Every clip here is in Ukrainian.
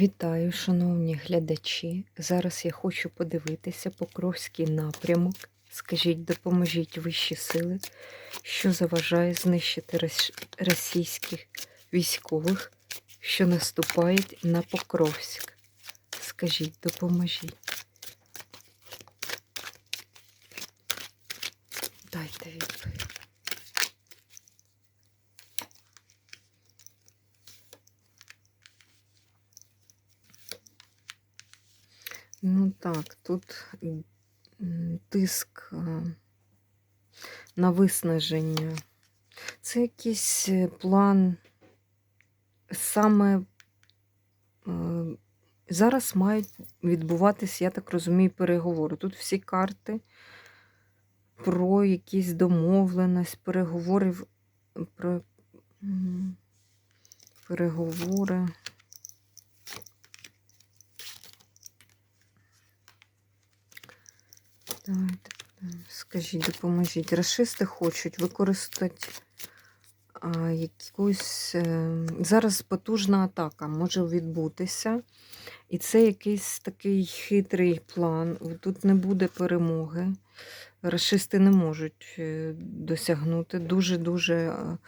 Вітаю, шановні глядачі. Зараз я хочу подивитися Покровський напрямок. Скажіть, допоможіть вищі сили, що заважає знищити російських військових, що наступають на Покровськ. Скажіть, допоможіть. Дайте відповідь. Ну так, тут тиск на виснаження. Це якийсь е, план саме зараз мають відбуватись, я так розумію, переговори. Тут всі карти про якісь домовленість, переговори про переговори. Давайте скажіть, допоможіть. Расисти хочуть використати а, якусь. е, Зараз потужна атака може відбутися. І це якийсь такий хитрий план. Тут не буде перемоги. Расисти не можуть е, досягнути. Дуже-дуже е,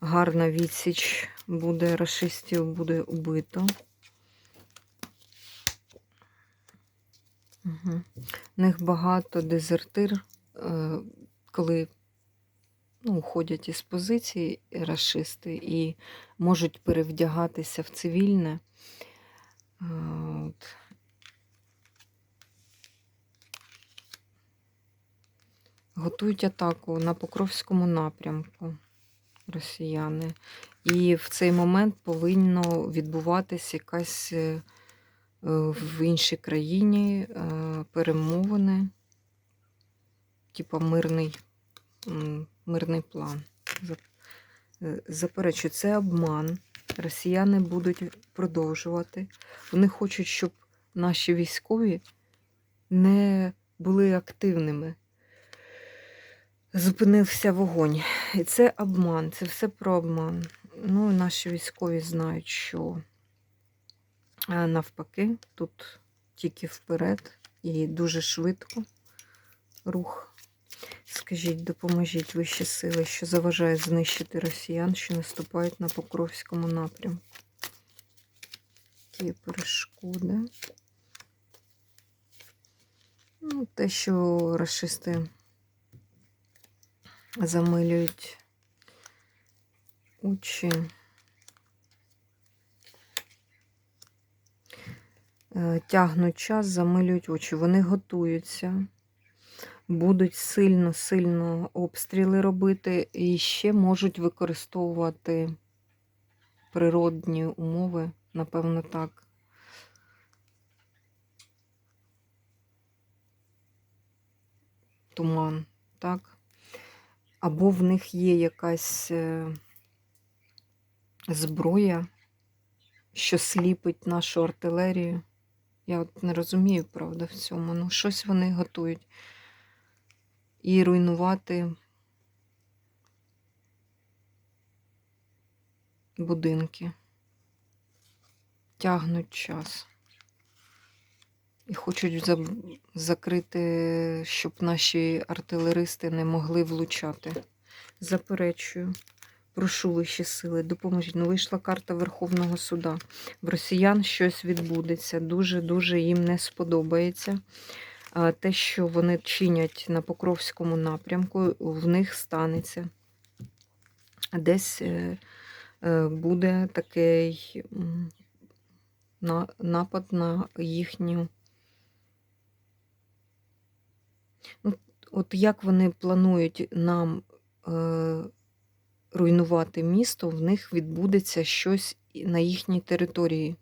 гарна відсіч буде, расистів буде убито. Угу. У них багато дезертир, е, коли ну, уходять із позиції расисти і можуть перевдягатися в цивільне. Е, От. Готують атаку на Покровському напрямку росіяни. І в цей момент повинно відбуватися якась е, в іншій країні е, перемовини, типа мирний, мирний план. Е, це обман. Росіяни будуть продовжувати. Вони хочуть, щоб наші військові не були активними. Зупинився вогонь. І це обман, це все про обман. Ну, наші військові знають, що а навпаки, тут тільки вперед і дуже швидко рух. Скажіть, допоможіть вищі сили, що заважає знищити росіян, що наступають на Покровському напрямку. Які перешкоди. Ну, те, що расисти замилюють очі. Тягнуть час, замилюють очі. Вони готуються, будуть сильно-сильно обстріли робити і ще можуть використовувати природні умови, напевно, так. Туман, так? Або в них є якась е, зброя, що сліпить нашу артилерію. Я от не розумію, правда, в цьому. Ну, щось вони готують. І руйнувати будинки. Тягнуть час. І хочуть заб- закрити, щоб наші артилеристи не могли влучати. Заперечую. Прошу вищі сили, допоможіть. Ну, вийшла карта Верховного суда. В росіян щось відбудеться. Дуже-дуже їм не сподобається. Те, що вони чинять на Покровському напрямку, в них станеться. Десь е, е, буде такий напад на їхню. Ну, от як вони планують нам е, руйнувати місто, в них відбудеться щось на їхній території.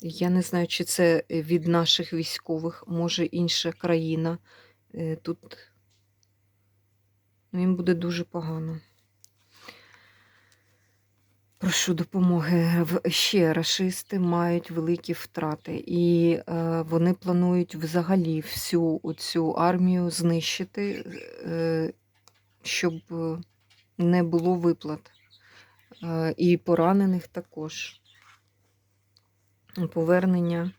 Я не знаю, чи це від наших військових, може інша країна. Е, Тут їм буде дуже погано. Прошу допомоги. Ще рашисти мають великі втрати, і е, вони планують взагалі всю цю армію знищити, е, щоб е, не було виплат. Е, і поранених також. повернення.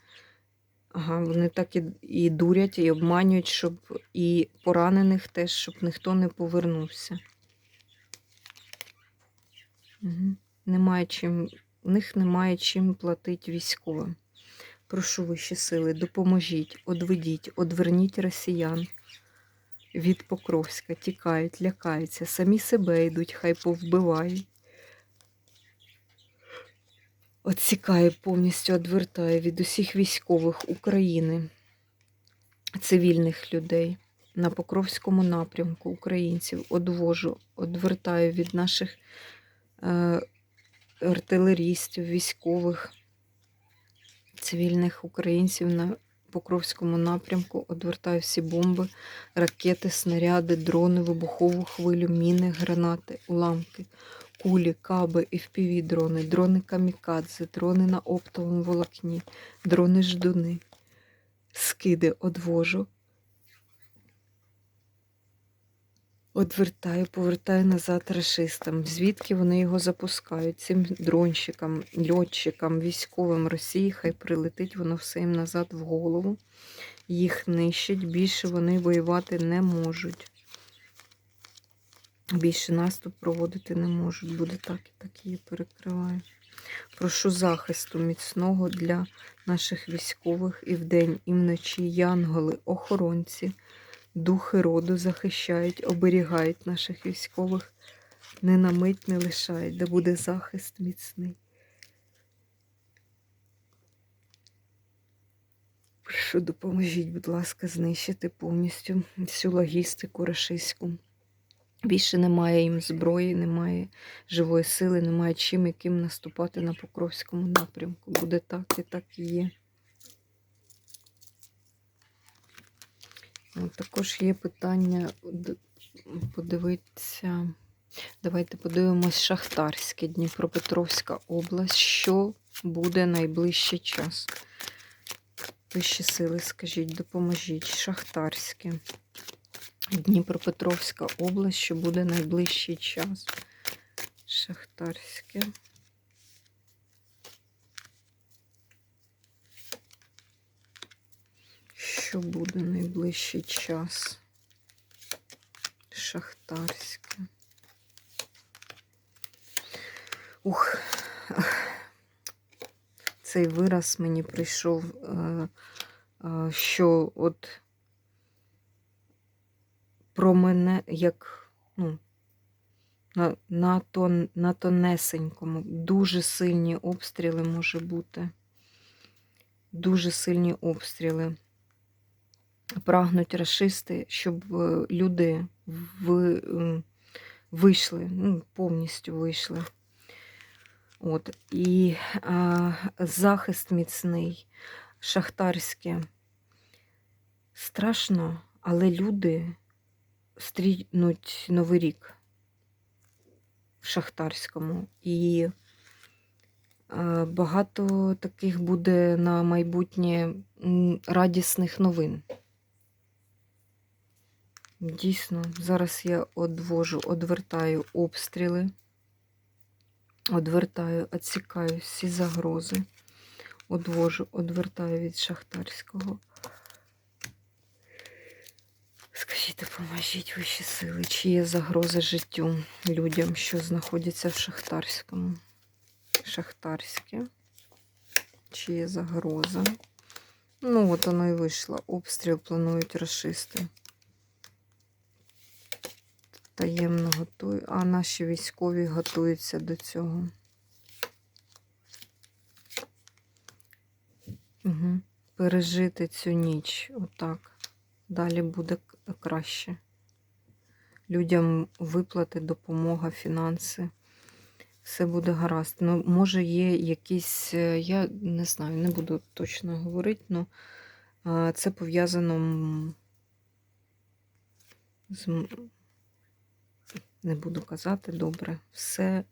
Ага, вони так і, і дурять, і обманюють, щоб і поранених теж, щоб ніхто не повернувся. Угу. Немає чим, у них немає чим платити військовим. Прошу вищі сили, допоможіть, одведіть, одверніть росіян від Покровська, тікають, лякаються, самі себе йдуть, хай повбивають. Отсікає повністю, одвертає від усіх військових України, цивільних людей на Покровському напрямку українців одвожу, одвертаю від наших е, артилерістів, військових, цивільних українців на Покровському напрямку, одвертаю всі бомби, ракети, снаряди, дрони, вибухову хвилю, міни, гранати, уламки, кулі, каби, fpv дрони, дрони камікадзе, дрони на оптовому волокні, дрони ждуни, скиди одвожу. Одвертаю, повертаю назад рашистам. Звідки вони його запускають? Цим дронщикам, льотчикам, військовим Росії, хай прилетить воно все їм назад в голову. Їх нищать, більше вони воювати не можуть. Більше наступ проводити не можуть. Буде так і так її перекриваю. Прошу захисту міцного для наших військових і вдень, і вночі янголи, охоронці. Духи роду захищають, оберігають наших військових, не на мить не лишають, де буде захист міцний. Прошу, допоможіть, будь ласка, знищити повністю всю логістику рашистську. Більше немає їм зброї, немає живої сили, немає чим, яким наступати на Покровському напрямку. Буде так і так і є. Також є питання подивитися. Давайте подивимось Шахтарське, Дніпропетровська область. Що буде найближчий час? Вищі сили, скажіть, допоможіть. Шахтарське. Дніпропетровська область, що буде найближчий час. Шахтарське. Що буде найближчий час? Шахтарське. Ух, цей вираз мені прийшов, е, е, що от про мене як ну, на, на, тон, на тонесенькому. Дуже сильні обстріли може бути. Дуже сильні обстріли. Прагнуть расисти, щоб е, люди м, вийшли, ну, повністю вийшли. От. І а, захист міцний, шахтарське. Страшно, але люди стрінуть Новий рік в Шахтарському. І е, багато таких буде на майбутнє радісних новин. Дійсно, зараз я одвожу, одвертаю обстріли, одвертаю, відсікаю всі загрози, одвожу, одвертаю від Шахтарського. Скажіть, допоможіть вищі сили, чи є загроза життю людям, що знаходяться в Шахтарському? Шахтарське. Чи є загроза? Ну, от воно і вийшло. Обстріл планують расисти. Таємно готують. А наші військові готуються до цього. Угу. Пережити цю ніч. Отак. Далі буде краще. Людям виплати, допомога, фінанси. Все буде гаразд. Ну, може, є якісь, е, я не знаю, не буду точно говорити, але це пов'язано з. Не буду казати, добре. Все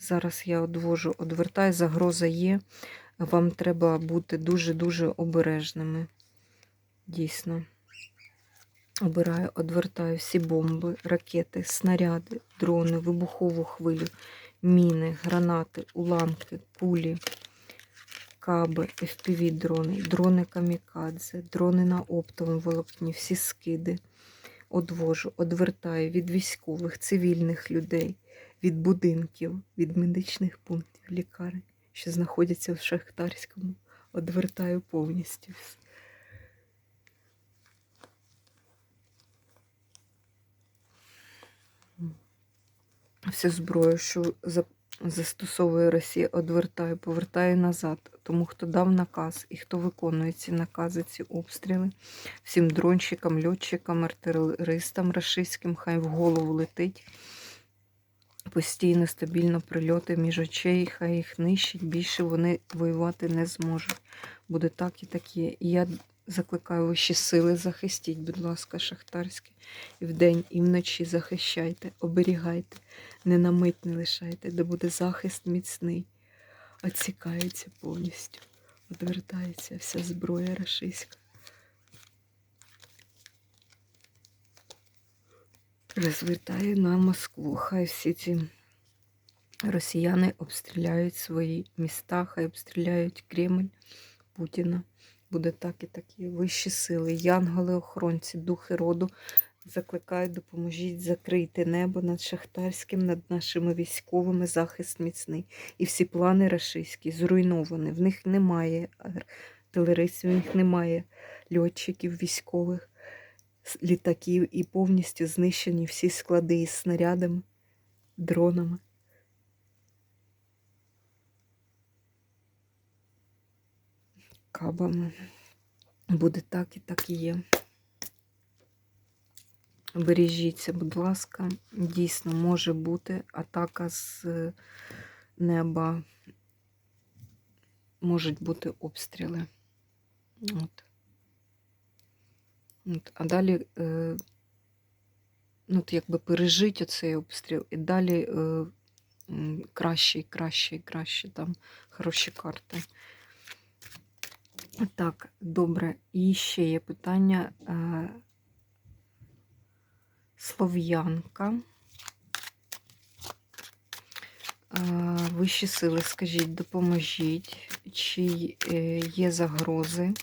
зараз я одвожу, одвертаю, загроза є. Вам треба бути дуже-дуже обережними. Дійсно. Обираю, одвертаю всі бомби, ракети, снаряди, дрони, вибухову хвилю, міни, гранати, уламки, кулі, каби, FPV-дрони, дрони камікадзе, дрони на оптовому волокні, всі скиди. Одвожу, одвертаю від військових, цивільних людей, від будинків, від медичних пунктів, лікарень, що знаходяться в Шахтарському. Одвертаю повністю. Всю зброю, що застосовує Росія, одвертаю, повертає назад. Тому хто дав наказ і хто виконує ці накази, ці обстріли, всім дронщикам, льотчикам, артилеристам рашистським, хай в голову летить. Постійно, стабільно прильоти між очей, хай їх нищить, більше вони воювати не зможуть. Буде так і так є. І я закликаю вищі сили, захистіть, будь ласка, шахтарське. І вдень, і вночі захищайте, оберігайте, не на мить не лишайте, де буде захист міцний, оцікається повністю, одвертається вся зброя рашистська. Розвертає на Москву. Хай всі ці росіяни обстріляють свої міста, хай обстріляють Кремль Путіна. Буде так і такі вищі сили, янголи-охоронці, духи роду закликають, допоможіть закрити небо над Шахтарським, над нашими військовими, захист міцний. І всі плани рашистські зруйновані. В них немає артилеристів, в них немає льотчиків військових літаків і повністю знищені всі склади із снарядами, дронами. Кабами. Буде так і так і є. Бережіться, будь ласка, дійсно може бути атака з е, неба, можуть бути обстріли. От. От, а далі, е, ну, от якби пережить оцей обстріл, і далі е, краще краще і краще, там хороші карти. Так, добре. І ще є питання. Е, Слов'янка. Вищі сили, скажіть, допоможіть, чи є загрози,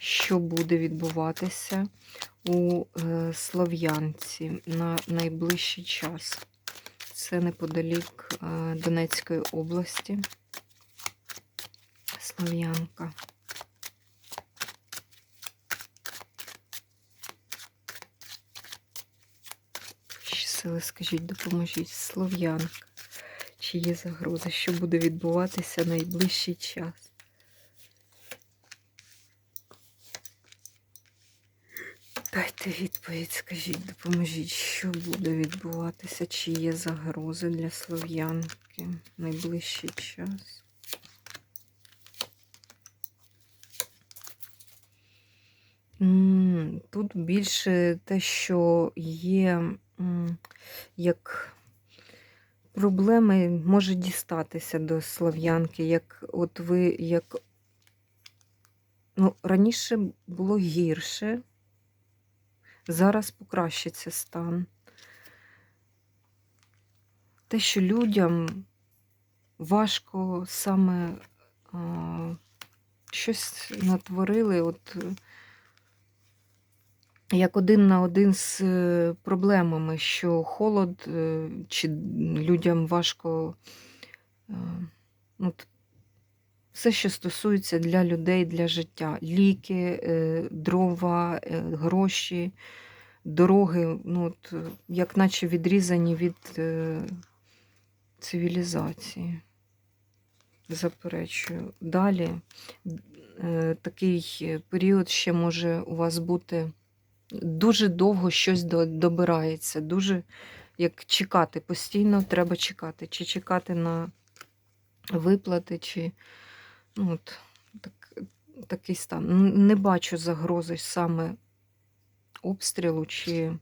що буде відбуватися у е, Слов'янці на найближчий час. Це неподалік е, Донецької області. Слов'янка. Сили, скажіть, допоможіть. Слов'янка. Чи є загроза, що буде відбуватися найближчий час? Дайте відповідь, скажіть, допоможіть, що буде відбуватися, чи є загрози для слов'янки в найближчий час? Тут більше те, що є як проблеми може дістатися до слов'янки, як от ви як ну, раніше було гірше, зараз покращиться стан. Те, що людям важко саме а, щось натворили, от як один на один з е, проблемами, що холод, е, чи людям важко е, ну, т- все, що стосується для людей, для життя. Ліки, е, дрова, е, гроші, дороги, ну, от, е, як наче відрізані від цивілізації. Заперечую. Далі такий період ще може у вас бути дуже довго щось добирається, дуже як чекати, постійно треба чекати. Чи чекати на виплати, чи от, так, такий стан. Не бачу загрози саме обстрілу чи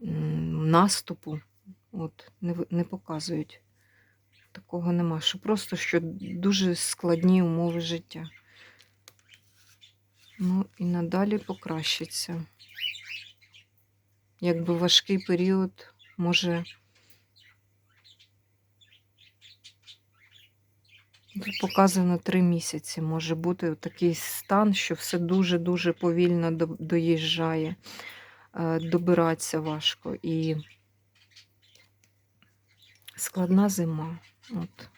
наступу. От, не, не показують. Такого нема. Що просто що дуже складні умови життя. Ну і надалі покращиться. Якби важкий період може Тут показано три місяці може бути такий стан, що все дуже-дуже повільно доїжджає, е, добиратися важко і складна зима. От.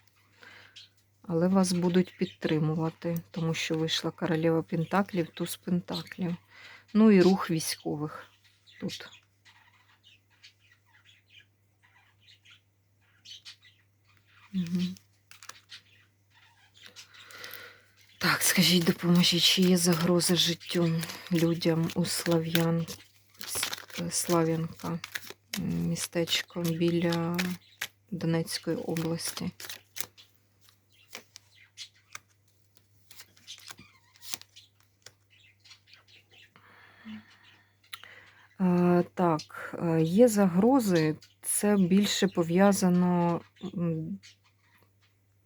Але вас будуть підтримувати, тому що вийшла королева Пентаклів, туз Пентаклів. Ну і рух військових тут. Угу. Так, скажіть, допоможіть, чи є загроза життю людям у Слав'ян... Слав'янка, містечко біля Донецької області? Е, Так, е, є загрози, це більше пов'язано,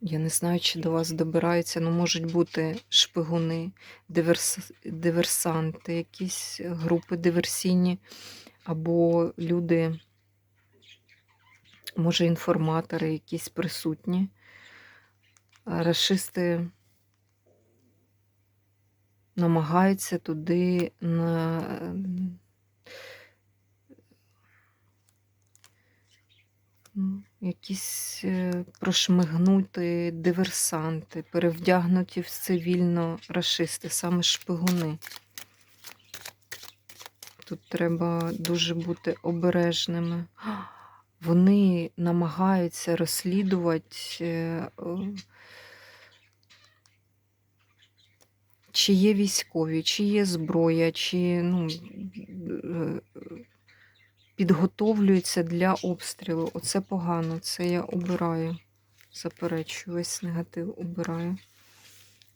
я не знаю, чи до вас добираються, ну можуть бути шпигуни, диверс... диверсанти, якісь групи диверсійні, або люди, може, інформатори якісь присутні. А Рашисти намагаються туди на... Ну, Якісь е, прошмигнути диверсанти, перевдягнуті в цивільно рашисти, саме шпигуни. Тут треба дуже бути обережними. Вони намагаються розслідувати, е, чи є військові, чи є зброя, чи ну, підготовлюються для обстрілу. Оце погано, це я обираю. Заперечую, весь негатив обираю.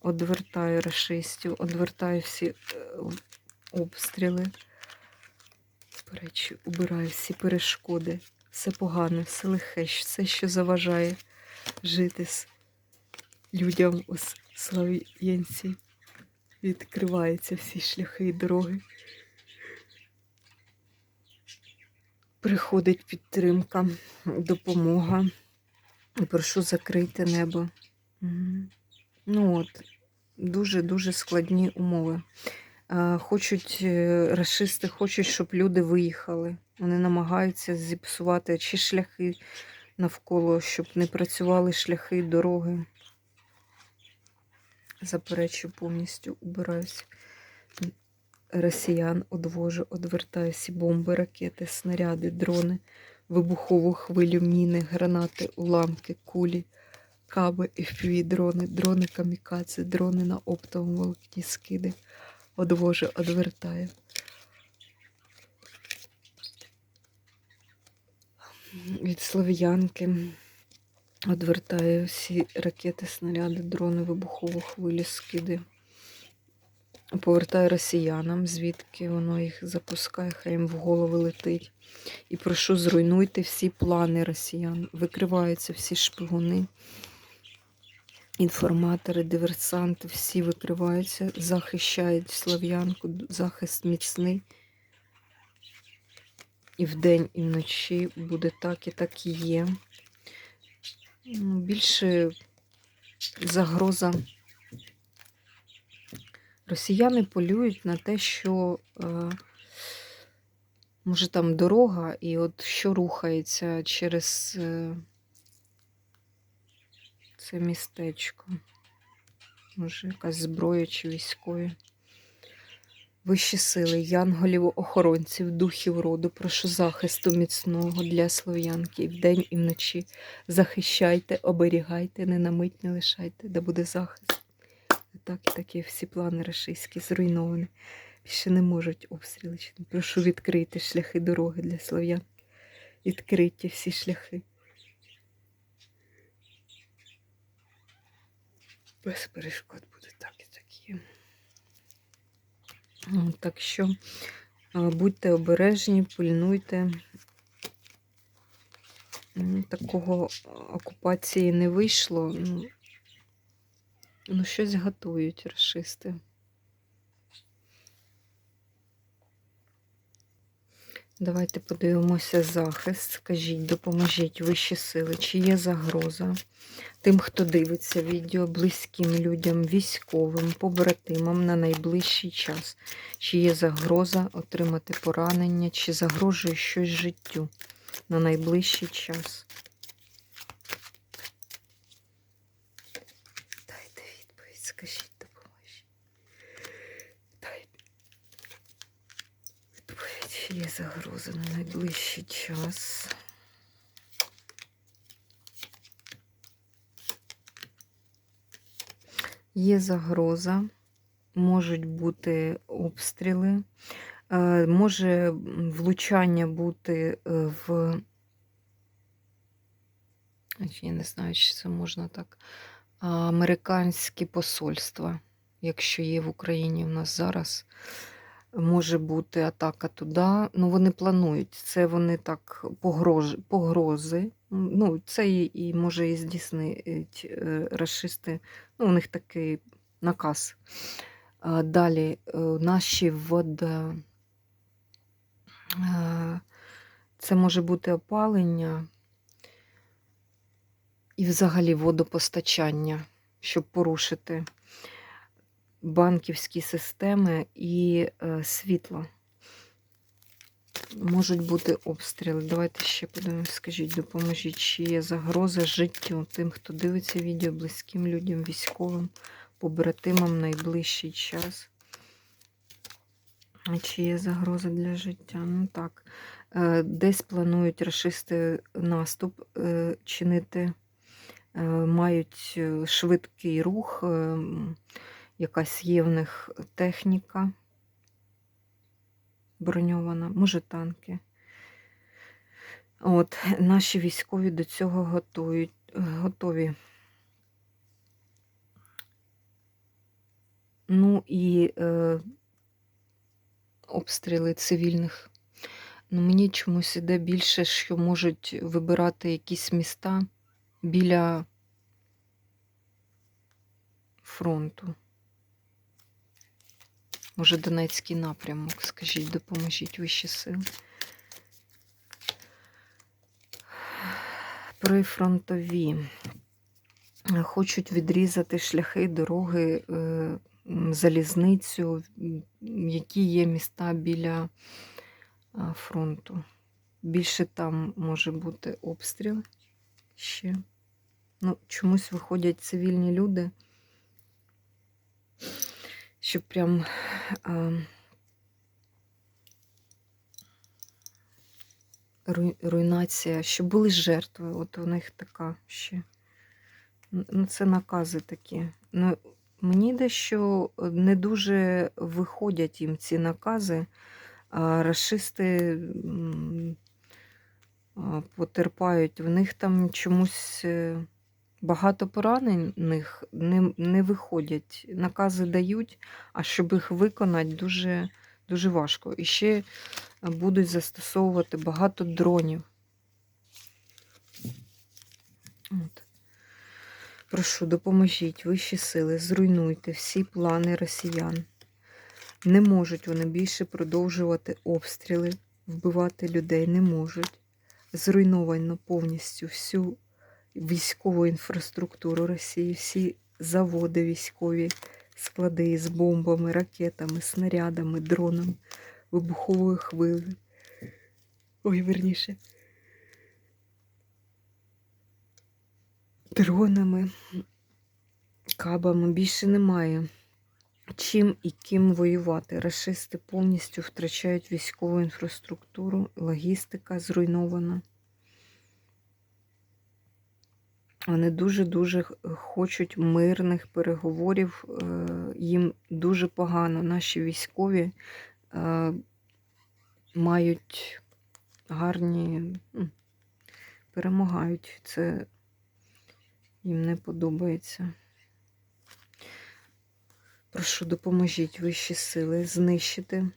Одвертаю расистів, одвертаю всі е, обстріли. Заперечую, убираю всі перешкоди. Все погане, все лихе, все, що заважає жити з людям у Слов'янці. Відкриваються всі шляхи і дороги. Приходить підтримка, допомога. Прошу закрити небо. Ну от, дуже-дуже складні умови. Хочуть, е, расисти хочуть, щоб люди виїхали. Вони намагаються зіпсувати чи шляхи навколо, щоб не працювали шляхи, дороги. Заперечу повністю, убираюсь. Росіян одвожу, одвертаю всі бомби, ракети, снаряди, дрони, вибухову хвилю, міни, гранати, уламки, кулі, каби, FPV дрони, дрони камікадзе, дрони на оптовому волокні скиди. Одвожу, одвертаю. Від слов'янки одвертаю всі ракети, снаряди, дрони, вибухову хвилю, скиди. Повертаю росіянам, звідки воно їх запускає, хай їм в голови летить. І прошу, зруйнуйте всі плани росіян. Викриваються всі шпигуни, інформатори, диверсанти, всі викриваються, захищають Слов'янку, захист міцний. І вдень, і вночі буде так, і так і є. Ну, Більше загроза. Росіяни полюють на те, що е, може там дорога, і от що рухається через е, це містечко. Може, якась зброя чи військові. Вищі сили, янголів, охоронців, духів роду, прошу захисту міцного для слов'янки вдень і вночі. Захищайте, оберігайте, не на не лишайте, де буде захист. Так і такі всі плани рашистські зруйновані. Більше не можуть обстріли. Прошу відкрити шляхи дороги для слов'ян. Відкриті всі шляхи. Без перешкод буде так і так є. Ну, Так що будьте обережні, пильнуйте. Такого окупації не вийшло. Ну, щось готують расисти. Давайте подивимося захист. Скажіть, допоможіть вищі сили, чи є загроза тим, хто дивиться відео, близьким людям, військовим, побратимам на найближчий час. Чи є загроза отримати поранення, чи загрожує щось життю на найближчий час. Скажіть, допоможіть. Дайте. Відповідь, є загроза на найближчий час. Є загроза, можуть бути обстріли, е, може влучання бути е, в. Я не знаю, чи це можна так. Американські посольства, якщо є в Україні в нас зараз, може бути атака туди. Ну, вони планують. Це вони так погрози. погрози. Ну, це і, і може і здійснить е, расисти. Ну, у них такий наказ. Далі е, наші вода. е, Це може бути опалення і взагалі водопостачання, щоб порушити банківські системи і е, світло. Можуть бути обстріли. Давайте ще подивимось, скажіть, допоможіть, чи є загроза життю тим, хто дивиться відео, близьким людям, військовим, побратимам найближчий час. Чи є загроза для життя? Ну так. Е, Десь планують расисти наступ е, чинити, мають е, швидкий рух, е, якась є в них техніка броньована, може танки. От, наші військові до цього готують, готові. Ну і е, обстріли цивільних. Ну, мені чомусь іде більше, що можуть вибирати якісь міста біля фронту. Може, Донецький напрямок, скажіть, допоможіть вищі сили. Прифронтові. Хочуть відрізати шляхи, дороги, е, залізницю, які є міста біля фронту. Більше там може бути обстріл ще. Ну, чомусь виходять цивільні люди, щоб прям а, руйнація, щоб були жертви. От у них така ще. Ну, це накази такі. Ну, мені дещо не дуже виходять їм ці накази, а расисти потерпають. В них там чомусь е, багато поранених не, не виходять. Накази дають, а щоб їх виконати, дуже, дуже важко. І ще будуть застосовувати багато дронів. От. Прошу, допоможіть вищі сили, зруйнуйте всі плани росіян. Не можуть вони більше продовжувати обстріли, вбивати людей не можуть. Зруйновано повністю всю військову інфраструктуру Росії, всі заводи військові, склади з бомбами, ракетами, снарядами, дронами, вибуховою хвилею. Ой, верніше. Дронами, кабами більше немає чим і ким воювати. Рашисти повністю втрачають військову інфраструктуру, логістика зруйнована. Вони дуже-дуже хочуть мирних переговорів. е, Їм дуже погано. Наші військові е, мають гарні, перемагають. Це їм не подобається. Прошу, допоможіть вищі сили знищити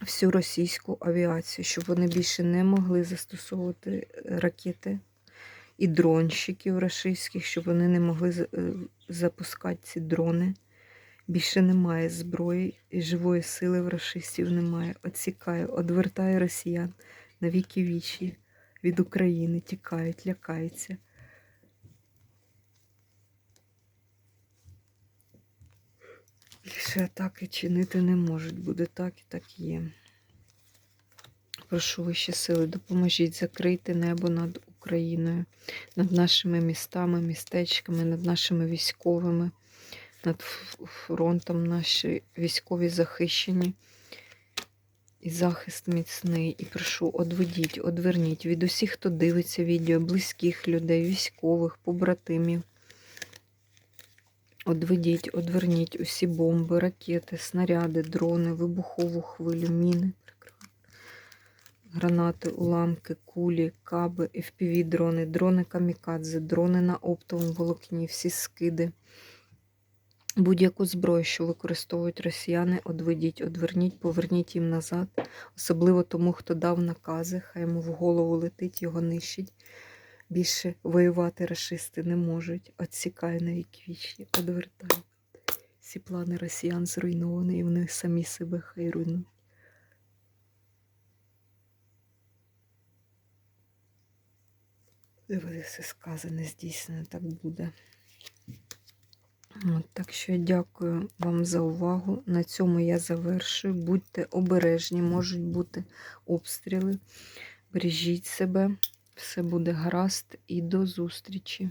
всю російську авіацію, щоб вони більше не могли застосовувати е, ракети і дронщиків рашистських, щоб вони не могли е, запускати ці дрони. Більше немає зброї і живої сили в рашистів немає. Отсікаю, одвертаю росіян на віки вічі від України, тікають, лякаються. Більше атаки чинити не можуть. Буде так і так є. Прошу вищі сили, допоможіть закрити небо над Україною, над нашими містами, містечками, над нашими військовими, над фронтом наші військові захищені. І захист міцний. І прошу, одведіть, одверніть від усіх, хто дивиться відео, близьких людей, військових, побратимів. Одведіть, одверніть усі бомби, ракети, снаряди, дрони, вибухову хвилю, міни, гранати, уламки, кулі, каби, FPV-дрони, дрони камікадзе, дрони на оптовому волокні, всі скиди. Будь-яку зброю, що використовують росіяни, одведіть, одверніть, поверніть їм назад, особливо тому, хто дав накази, хай йому в голову летить, його нищить. Більше воювати рашисти не можуть. Отсікай на вік вічні, одвертай. Всі плани росіян зруйновані, і вони самі себе хай руйнують. Все сказане, здійснено, так буде. От, так що дякую вам за увагу. На цьому я завершую. Будьте обережні, можуть бути обстріли. Бережіть себе, все буде гаразд і до зустрічі.